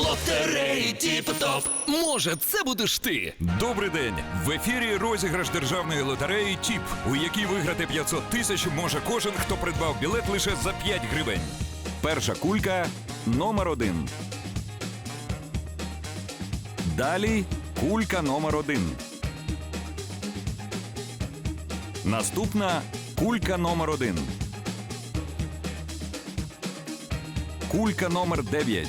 Лотереї Тіп-топ. Може, це будеш ти? Добрий день! В ефірі розіграш державної лотереї ТІП, у якій виграти 500 тисяч може кожен, хто придбав білет лише за 5 гривень. Перша кулька номер один. Далі кулька номер один. Наступна кулька номер один. Кулька номер 9.